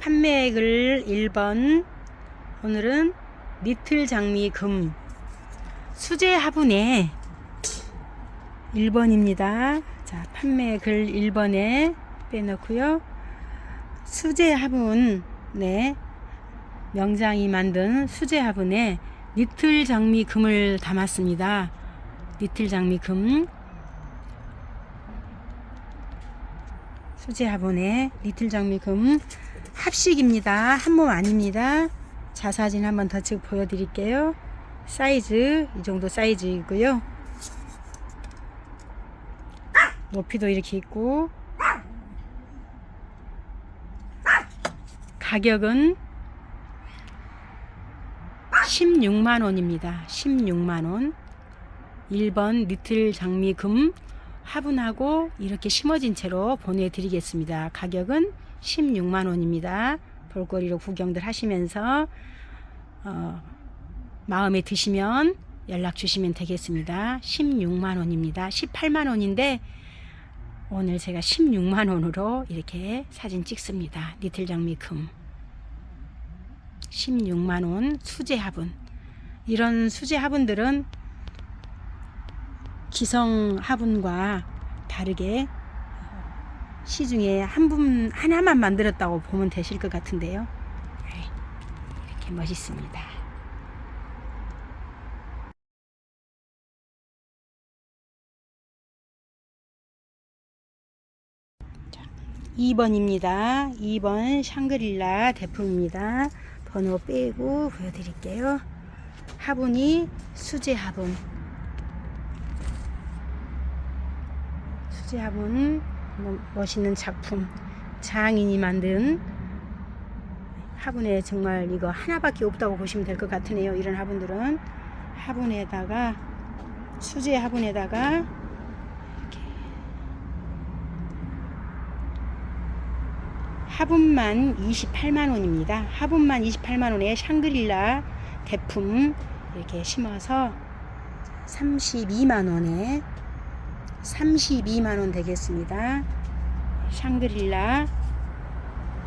판매글 1번 오늘은 니틀 장미 금 수제 화분에 1번입니다. 자, 판매글 1번에 빼놓고요. 수제 화분 네 명장이 만든 수제 화분에 니틀 장미 금을 담았습니다. 니틀 장미 금 수제 화분에 니틀 장미 금 합식입니다. 한 몸 아닙니다. 자 사진 한번 더 찍어 보여드릴게요. 사이즈 이 정도 사이즈이고요. 높이도 이렇게 있고 가격은 16만 원입니다. 16만 원. 1번 리틀 장미금 화분하고 이렇게 심어진 채로 보내드리겠습니다. 가격은 16만 원입니다. 볼거리로 구경들 하시면서 어, 마음에 드시면 연락 주시면 되겠습니다. 16만 원입니다. 18만 원인데 오늘 제가 16만 원으로 이렇게 사진 찍습니다. 니틀 장미금 16만 원 수제 화분 이런 수제 화분들은 기성 화분과 다르게 시중에 한 분 하나만 만들었다고 보면 되실 것 같은데요. 네, 이렇게 멋있습니다. 자, 2번입니다. 2번 샹그릴라 대품입니다. 번호 빼고 보여드릴게요. 화분이 수제 화분. 수제 화분 뭐 멋있는 작품. 장인이 만든 화분에 정말 이거 하나밖에 없다고 보시면 될 것 같으네요. 이런 화분들은 화분에다가 수제 화분에다가 이렇게 화분만 28만 원입니다. 화분만 28만 원에 샹그릴라 대품 이렇게 심어서 32만 원에 32만 원 되겠습니다. 샹그릴라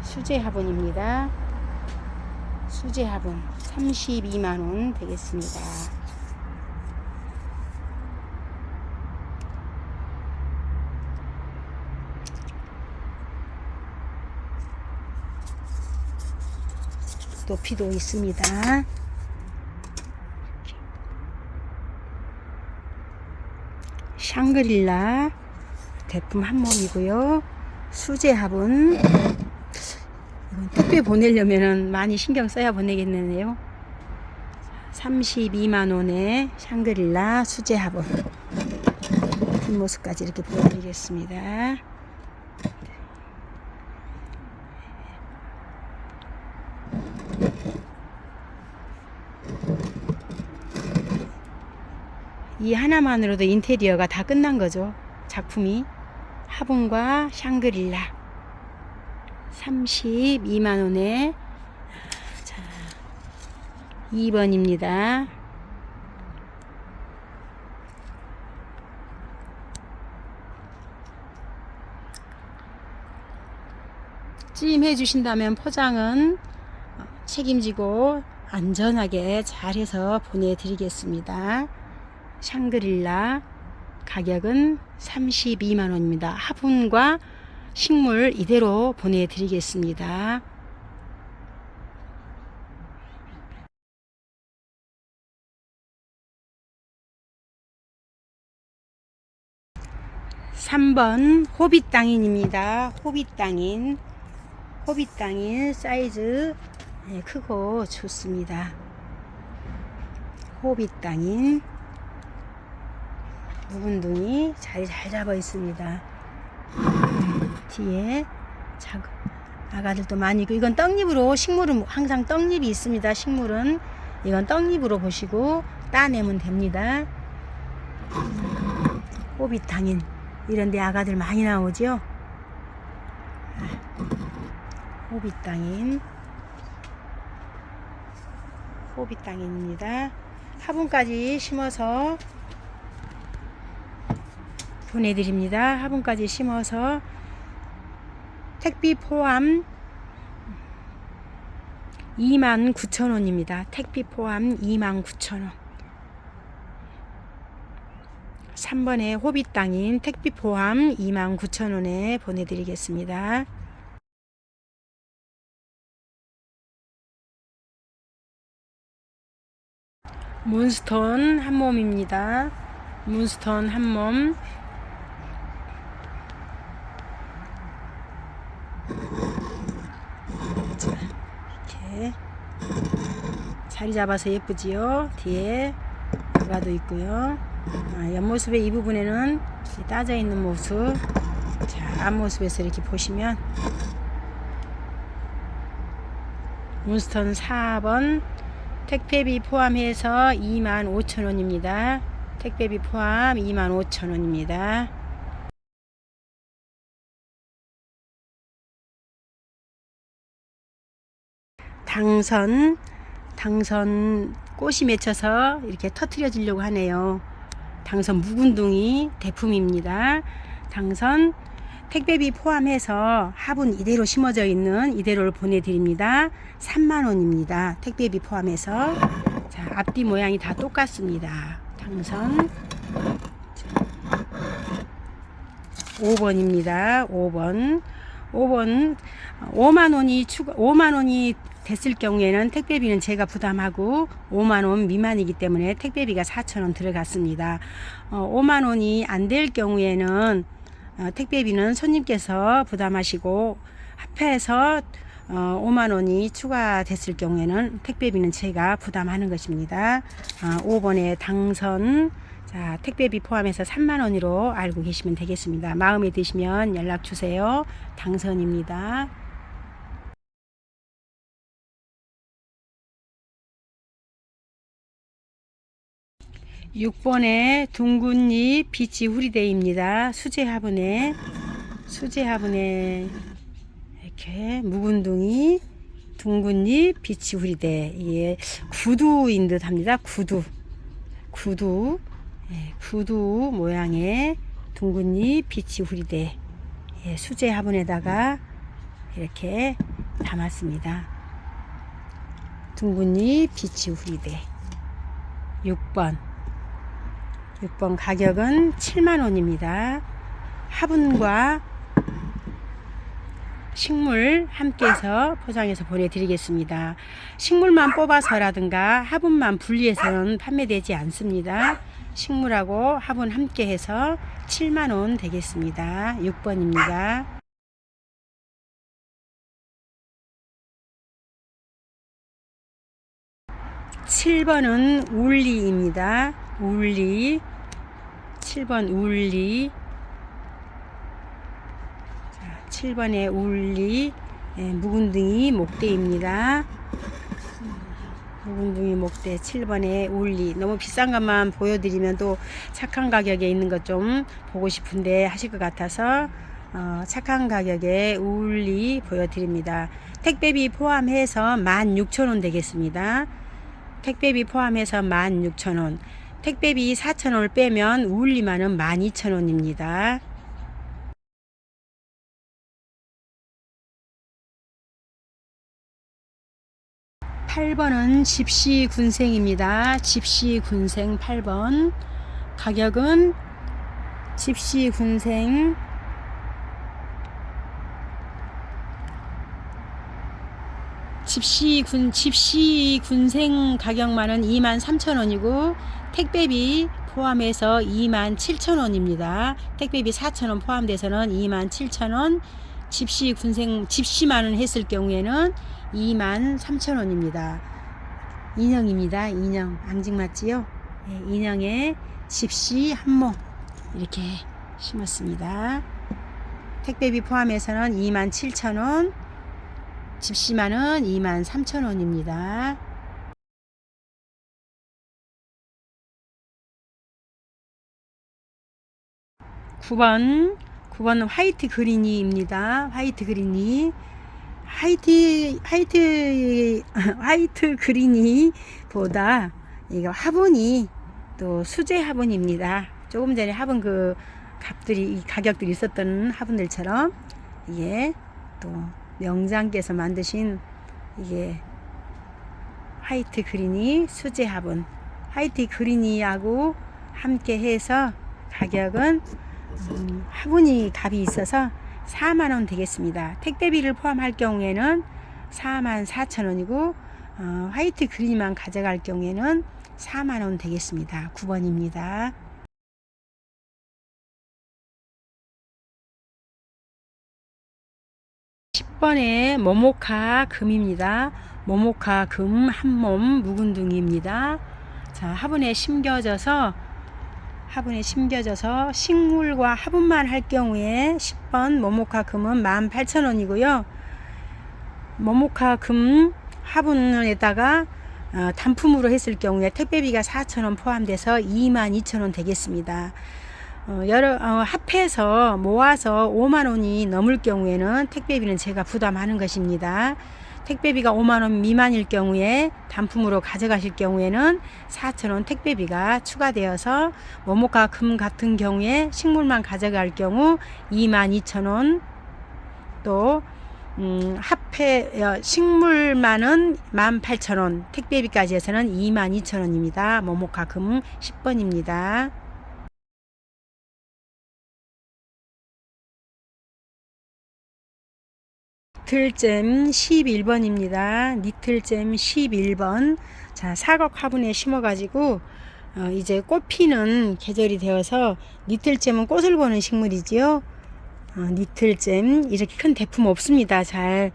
수제 화분입니다. 수제 화분 32만 원 되겠습니다. 높이도 있습니다. 샹그릴라 대품 한 몸이고요. 수제 화분. 이건 택배 보내려면 많이 신경 써야 보내겠네요. 32만 원에 샹그릴라 수제 화분. 뒷모습까지 이렇게 보여드리겠습니다. 이 하나만으로도 인테리어가 다 끝난 거죠. 작품이 화분과 샹그릴라 32만 원에 자 2번입니다. 찜해 주신다면 포장은 어, 책임지고 안전하게 잘해서 보내드리겠습니다. 샹그릴라 가격은 32만 원입니다. 화분과 식물 이대로 보내드리겠습니다. 삼번 호빗 땅인입니다. 호빗 땅인. 호빗 땅인 사이즈 네, 크고 좋습니다. 호빗 땅인. 묵은둥이 자리 잘 잡아 있습니다. 뒤에 작 아가들도 많이 있고 이건 떡잎으로 식물은 항상 떡잎이 있습니다. 식물은 이건 떡잎으로 보시고 따내면 됩니다. 호빗 당인 이런데 아가들 많이 나오죠. 호빗 당인입니다. 화분까지 심어서 보내드립니다. 화분까지 심어서 택비 포함 29,000원입니다. 택비 포함 29,000원. 3번에 호비 땅인 택비 포함 29,000원에 보내드리겠습니다. 문스톤 한 몸입니다. 문스톤 한 몸. 자, 이렇게 자리 잡아서 예쁘지요. 뒤에 가가도 있고요. 아, 옆모습의 이 부분에는 이 따져 있는 모습. 자, 앞모습에서 이렇게 보시면 문스톤 4번 택배비 포함해서 25,000원입니다. 택배비 포함 25,000원입니다. 당선 당선 꽃이 맺혀서 이렇게 터트려지려고 하네요. 당선 묵은둥이 대품입니다. 당선 택배비 포함해서 화분 이대로 심어져 있는 이대로를 보내드립니다. 3만원입니다. 택배비 포함해서. 자, 앞뒤 모양이 다 똑같습니다. 당선. 5번입니다. 5번. 5번 5만 원이 추가 5만 원이 됐을 경우에는 택배비는 제가 부담하고 5만 원 미만이기 때문에 택배비가 4천 원 들어갔습니다. 어, 5만 원이 안 될 경우에는 어, 택배비는 손님께서 부담하시고 합해서 어, 5만 원이 추가됐을 경우에는 택배비는 제가 부담하는 것입니다. 어, 5번에 당선 자, 택배비 포함해서 3만 원으로 알고 계시면 되겠습니다. 마음에 드시면 연락 주세요. 당선입니다. 6번에 둥근잎 빛이 후리대입니다. 수제 화분에 수제 화분에 이렇게 묵은둥이 둥근잎 빛이 후리대 이게 구두인 듯 합니다. 구두 구두 예, 구두 모양의 둥근잎 빛이 후리대 예, 수제 화분에다가 이렇게 담았습니다. 둥근잎 빛이 후리대 6번 6번 가격은 7만원입니다. 화분과 식물 함께해서 포장해서 보내드리겠습니다. 식물만 뽑아서라든가 화분만 분리해서는 판매되지 않습니다. 식물하고 화분 함께해서 7만원 되겠습니다. 6번입니다. 7번은 울리입니다. 울리 7번 울리 자, 7번에 울리 예, 묵은둥이 목대입니다. 묵은둥이 목대 7번에 울리 너무 비싼 것만 보여드리면 또 착한 가격에 있는 것 좀 보고 싶은데 하실 것 같아서 어, 착한 가격에 울리 보여드립니다. 택배비 포함해서 16,000원 되겠습니다. 택배비 포함해서 16,000원. 택배비 4,000원을 빼면 우울리만은 12,000원입니다. (8번은) 집시 군생입니다 집시 군생 (8번) 가격은 집시 군생 집시 군 집시 군생 가격만은 23,000원이고 택배비 포함해서 27,000원입니다. 택배비 4,000원 포함돼서는 27,000원. 집시 군생 집시만은 했을 경우에는 23,000원입니다. 인형입니다. 인형 앙증 맞지요? 네, 인형에 집시 한모 이렇게 심었습니다. 택배비 포함해서는 27,000원. 집시만은 23,000원입니다. 9번 9번은 화이트 그린이입니다. 화이트 그린이 화이트 화이트 화이트 그린이보다 이거 화분이 또 수제 화분입니다. 조금 전에 화분 그 값들이 가격들이 있었던 화분들처럼 이게 또 명장께서 만드신 이게 화이트 그린이 수제 화분 화이트 그린이하고 함께 해서 가격은 음, 화분이 값이 있어서 4만원 되겠습니다. 택배비를 포함할 경우에는 4만 4천원이고 어, 화이트 그린만 가져갈 경우에는 4만원 되겠습니다. 9번입니다. 10번에 모모카 금입니다. 모모카 금 한몸 묵은둥이입니다. 자, 화분에 심겨져서 화분에 심겨져서 식물과 화분만 할 경우에 10번 모모카 금은 18,000원이고요. 모모카 금 화분에다가 어, 단품으로 했을 경우에 택배비가 4,000원 포함돼서 22,000원 되겠습니다. 어, 여러 어, 합해서 모아서 5만 원이 넘을 경우에는 택배비는 제가 부담하는 것입니다. 택배비가 5만 원 미만일 경우에 단품으로 가져가실 경우에는 4천 원 택배비가 추가되어서 모모카 금 같은 경우에 식물만 가져갈 경우 2만 2천 원. 또 음, 합해 어, 식물만은 18,000원, 택배비까지 해서는 22,000원입니다. 모모카 금 10번입니다. 니틀잼 11번입니다. 니틀잼 11번. 자, 사각 화분에 심어가지고, 어, 이제 꽃 피는 계절이 되어서, 니틀잼은 꽃을 보는 식물이지요. 어, 니틀잼. 이렇게 큰 대품 없습니다. 잘,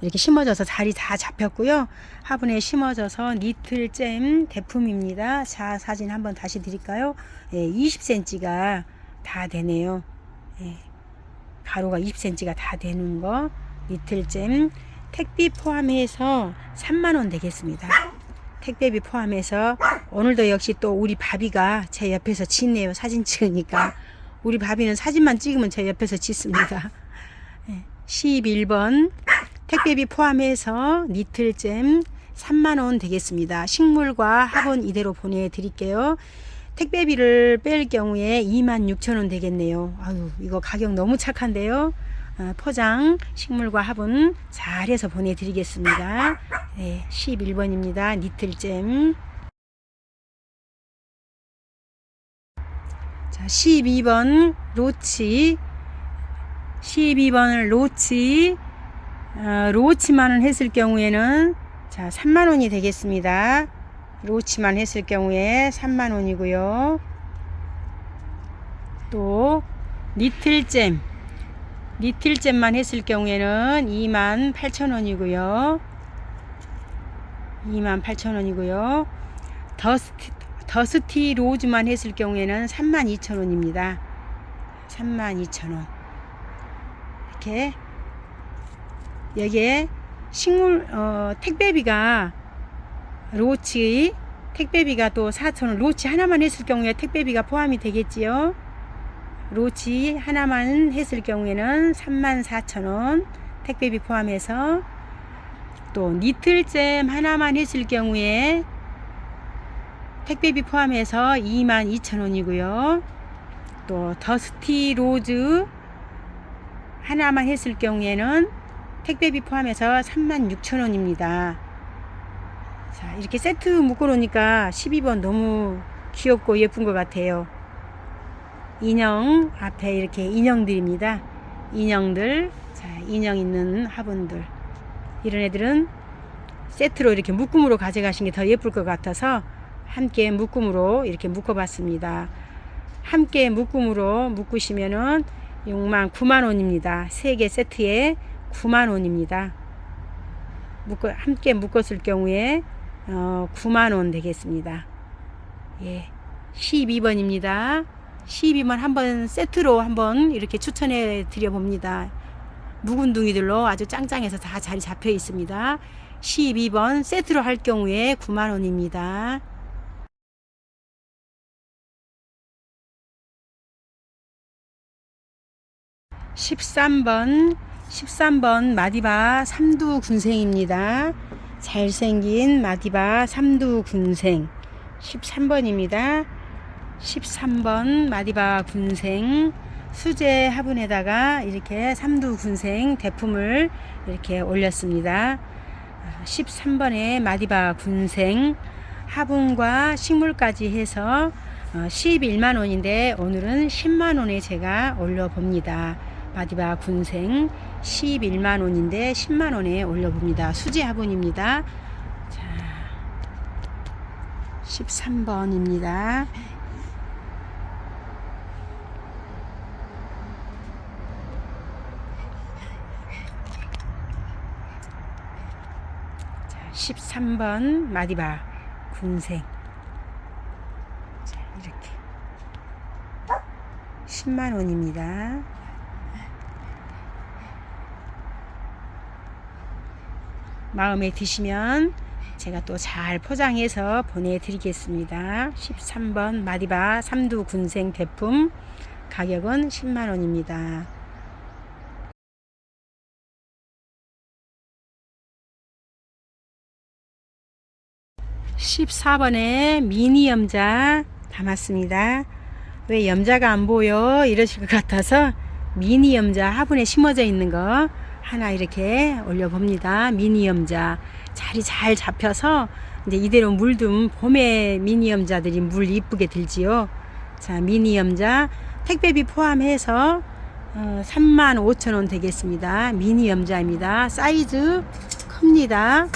이렇게 심어져서 자리 다 잡혔고요. 화분에 심어져서 니틀잼 대품입니다. 자, 사진 한번 다시 드릴까요? 예, 20cm가 다 되네요. 예, 가로가 20cm가 다 되는 거. 이틀잼 택비 포함해서 3만원 되겠습니다. 택배비 포함해서 오늘도 역시 또 우리 바비가 제 옆에서 짓네요. 사진 찍으니까. 우리 바비는 사진만 찍으면 제 옆에서 짓습니다. 11번 택배비 포함해서 니틀잼 3만원 되겠습니다. 식물과 화분 이대로 보내드릴게요. 택배비를 뺄 경우에 26,000원 되겠네요. 아유, 이거 가격 너무 착한데요. 어, 포장 식물과 화분 잘해서 보내드리겠습니다. 네, 11번입니다. 니틀잼. 자, 12번 로치. 12번을 로치. 어, 로치만은 했을 경우에는 자, 3만원이 되겠습니다. 로치만 했을 경우에 3만원이고요. 또, 니틀잼. 니틀잼만 했을 경우에는 2만 8천원이고요. 2만 8천원이고요. 더스티, 더스티 로즈만 했을 경우에는 3만 2천원입니다. 3만 2천원. 이렇게 여기에 식물 어, 택배비가 로치 택배비가 또 4천원 로치 하나만 했을 경우에 택배비가 포함이 되겠지요. 로치 하나만 했을 경우에는 34,000원 택배비 포함해서 또 니틀잼 하나만 했을 경우에 택배비 포함해서 22,000원이고요. 또 더스티 로즈 하나만 했을 경우에는 택배비 포함해서 36,000원입니다. 자, 이렇게 세트 묶어 놓으니까 12번 너무 귀엽고 예쁜 것 같아요. 인형 앞에 이렇게 인형들입니다. 인형들, 자, 인형 있는 화분들. 이런 애들은 세트로 이렇게 묶음으로 가져가신 게 더 예쁠 것 같아서 함께 묶음으로 이렇게 묶어봤습니다. 함께 묶음으로 묶으시면은 6만 9만 원입니다. 세개 세트에 9만 원입니다. 묶어, 함께 묶었을 경우에 어, 9만 원 되겠습니다. 예, 12번입니다. 12만 한번 세트로 한번 이렇게 추천해 드려 봅니다. 묵은둥이들로 아주 짱짱해서 다 자리 잡혀 있습니다. 12번 세트로 할 경우에 9만원입니다. 13번 13번 마디바 삼두 군생입니다. 잘생긴 마디바 삼두 군생 13번입니다. 13번 마디바 군생 수제 화분에다가 이렇게 삼두 군생 대품을 이렇게 올렸습니다. 13번에 마디바 군생 화분과 식물까지 해서 어, 11만 원인데 오늘은 10만 원에 제가 올려봅니다. 마디바 군생 11만 원인데 10만 원에 올려봅니다. 수지 화분입니다. 자, 13번입니다. 자, 13번 마디바 군생. 자, 이렇게. 10만 원입니다. 마음에 드시면 제가 또 잘 포장해서 보내드리겠습니다. 13번 마디바 삼두 군생 대품 가격은 10만 원입니다. 14번에 미니 염자 담았습니다. 왜 염자가 안 보여? 이러실 것 같아서 미니 염자 화분에 심어져 있는 거 하나 이렇게 올려봅니다. 미니 염자 자리 잘 잡혀서 이제 이대로 물든 봄에 미니 염자들이 물 이쁘게 들지요. 자, 미니 염자 택배비 포함해서 어, 3만 5천 원 되겠습니다. 미니 염자입니다. 사이즈 큽니다.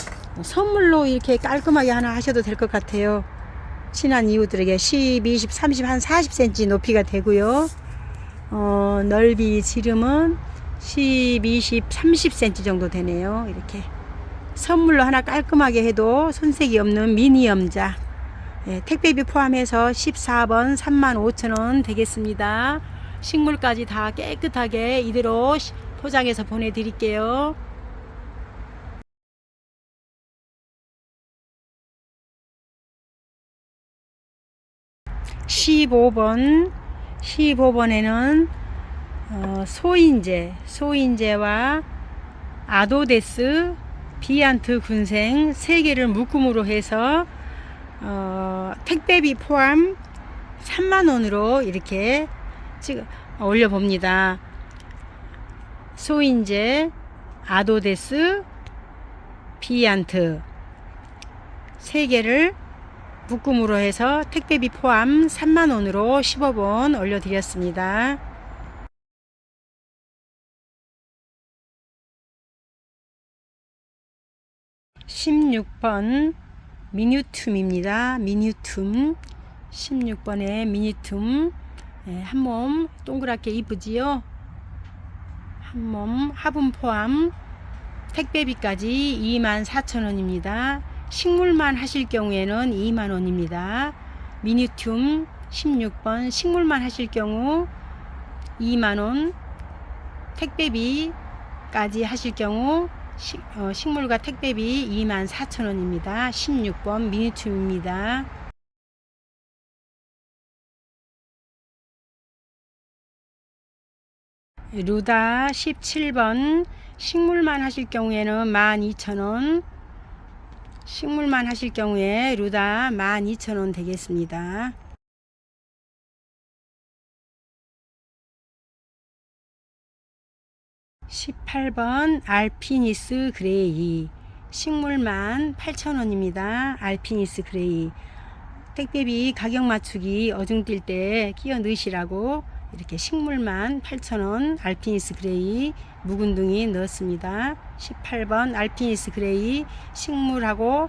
선물로 이렇게 깔끔하게 하나 하셔도 될 것 같아요. 친한 이웃들에게 10, 20, 30, 한 40cm 높이가 되고요. 어, 넓이 지름은 10, 20, 30cm 정도 되네요. 이렇게 선물로 하나 깔끔하게 해도 손색이 없는 미니 염자. 예, 택배비 포함해서 14번 35,000원 되겠습니다. 식물까지 다 깨끗하게 이대로 시- 포장해서 보내드릴게요. 15번 15번에는 어, 소인재 소인재와 아도데스 비안트 군생 세 개를 묶음으로 해서 어, 택배비 포함 3만 원으로 이렇게 찍어 올려 봅니다. 소인재 아도데스 비안트 세 개를 묶음으로 해서 택배비 포함 3만 원으로 15번 올려드렸습니다. (16번) 미뉴툼입니다 미뉴툼 (16번에) 미니툼 예, 한몸 동그랗게 이쁘지요 한몸 화분 포함 택배비까지 24,000원입니다. 식물만 하실 경우에는 2만 원입니다. 미니툼 16번 식물만 하실 경우 2만 원. 택배비까지 하실 경우 시- 어, 식물과 택배비 2만 4천 원입니다. 16번 미니툼입니다. 루다 17번 식물만 하실 경우에는 12,000원 식물만 하실 경우에 루다 12,000원 되겠습니다. (18번) 알피니스 그레이. 식물만 (8,000원입니다) 알피니스 그레이. 택배비 가격 맞추기 어중 뛸 때 끼워 넣으시라고 이렇게 식물만 8,000원 알피니스 그레이 묵은둥이 넣었습니다. 18번 알피니스 그레이 식물하고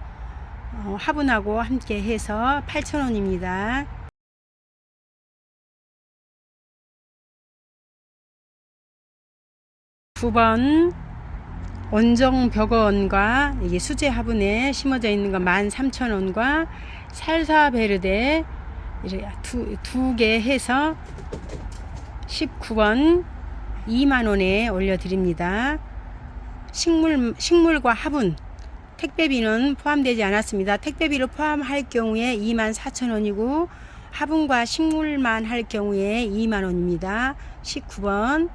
어, 화분하고 함께 해서 8,000원입니다. (9번) 원정벽원과 이게 수제 화분에 심어져 있는 거 13,000원과 살사베르데 두 개 해서 19번 2만원에 올려드립니다. 식물, 식물과 화분, 택배비는 포함되지 않았습니다. 택배비를 포함할 경우에 2만 4천원이고, 화분과 식물만 할 경우에 2만원입니다. 19번,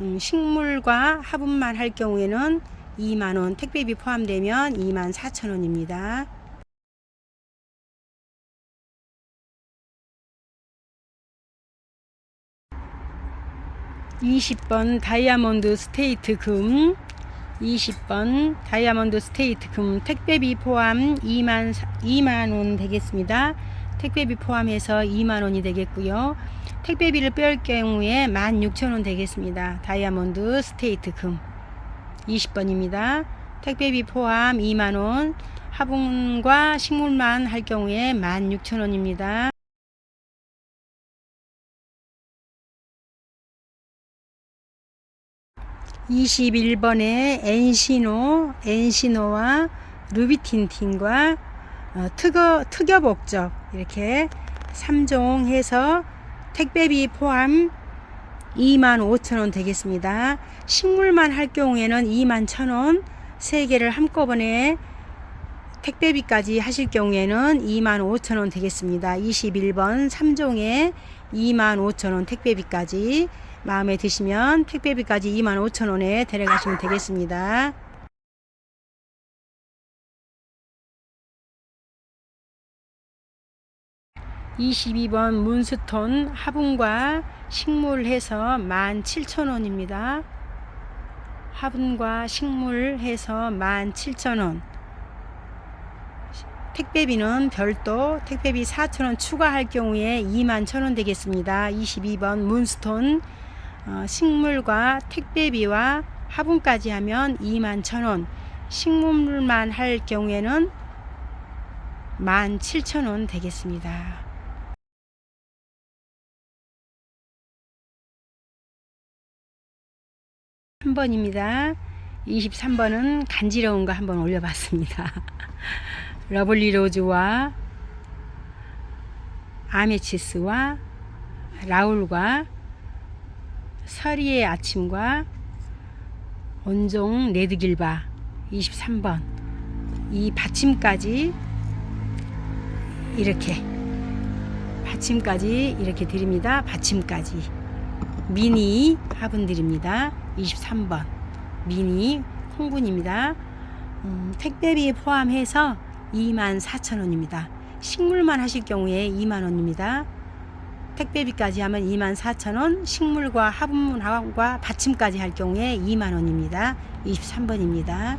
음, 식물과 화분만 할 경우에는 2만원, 택배비 포함되면 2만 4천원입니다. 20번 다이아몬드 스테이트 금 20번 다이아몬드 스테이트 금 택배비 포함 2만 2만 원 되겠습니다. 택배비 포함해서 2만 원이 되겠고요. 택배비를 뺄 경우에 16,000원 되겠습니다. 다이아몬드 스테이트 금 20번입니다. 택배비 포함 2만 원, 화분과 식물만 할 경우에 16,000원입니다. 21번에 엔시노, 엔시노와 루비틴틴과 어, 특어, 특여 목적 이렇게 3종 해서 택배비 포함 25,000원 되겠습니다. 식물만 할 경우에는 21,000원, 3개를 한꺼번에 택배비까지 하실 경우에는 25,000원 되겠습니다. 21번 3종에 25,000원 택배비까지 마음에 드시면 택배비까지 25,000원에 데려가시면 되겠습니다. (22번) 문스톤 화분과 식물 해서 (17,000원입니다) 화분과 식물 해서 (17,000원) 택배비는 별도 택배비 4,000원 추가할 경우에 21,000원 되겠습니다. 22번 문스톤 어, 식물과 택배비와 화분까지 하면 21,000원 식물만 할 경우에는 17,000원 되겠습니다. 3번입니다. 23번은 간지러운 거 한번 올려봤습니다. 러블리 로즈와 아메치스와 라울과 서리의 아침과 온종 레드길바 23번 이 받침까지 이렇게 받침까지 이렇게 드립니다. 받침까지 미니 화분 드립니다. 23번 미니 홍군입니다. 음, 택배비 포함해서 24,000원입니다. 식물만 하실 경우에 2만원입니다. 택배비까지 하면 24,000원, 식물과 화분과 받침까지 할 경우에 2만원입니다. 23번입니다.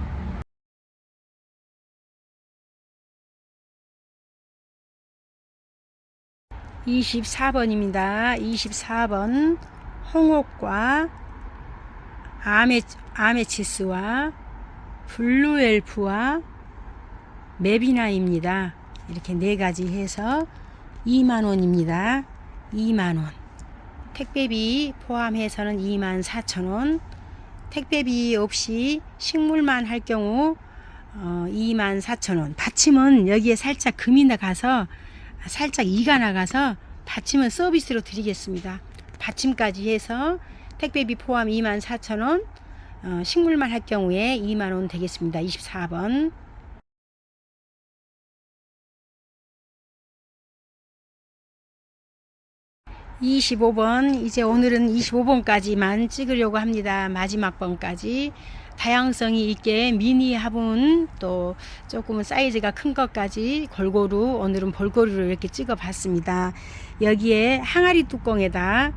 24번입니다. 24번 홍옥과 아메, 아메치스와 블루엘프와 메비나입니다. 이렇게 네 가지 해서 2만원입니다. 2만원. 택배비 포함해서는 2만 4천원. 택배비 없이 식물만 할 경우 어, 2만 4천원. 받침은 여기에 살짝 금이 나가서 살짝 이가 나가서 받침은 서비스로 드리겠습니다. 받침까지 해서 택배비 포함 2만 4천원. 어, 식물만 할 경우에 2만원 되겠습니다. 24번. 25번 이제 오늘은 25번까지만 찍으려고 합니다. 마지막 번까지 다양성이 있게 미니 화분 또 조금은 사이즈가 큰 것까지 골고루 오늘은 볼고루를 이렇게 찍어 봤습니다. 여기에 항아리 뚜껑에다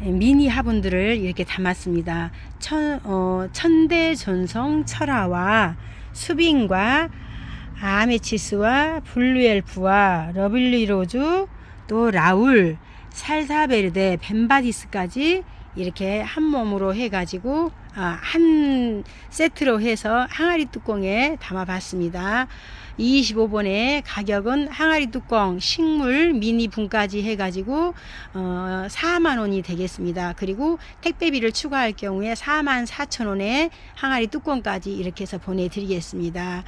미니 화분들을 이렇게 담았습니다. 천, 어, 천대 전성 철화와 수빈과 아메치스와 블루엘프와 러블리로즈 또 라울 살사베르데 벤바디스까지 이렇게 한 몸으로 해가지고 아, 한 세트로 해서 항아리 뚜껑에 담아봤습니다. 25번에 가격은 항아리 뚜껑 식물 미니 분까지 해가지고 어, 4만 원이 되겠습니다. 그리고 택배비를 추가할 경우에 4만 4천 원에 항아리 뚜껑까지 이렇게 해서 보내드리겠습니다.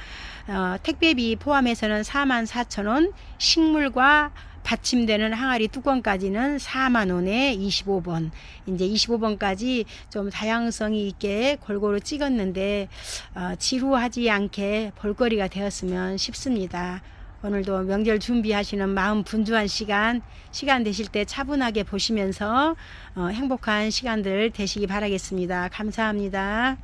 어, 택배비 포함해서는 4만 4천 원 식물과 받침되는 항아리 뚜껑까지는 4만 원에 25번 이제 25번까지 좀 다양성이 있게 골고루 찍었는데 어, 지루하지 않게 볼거리가 되었으면 싶습니다. 오늘도 명절 준비하시는 마음 분주한 시간, 시간 되실 때 차분하게 보시면서 어, 행복한 시간들 되시기 바라겠습니다. 감사합니다.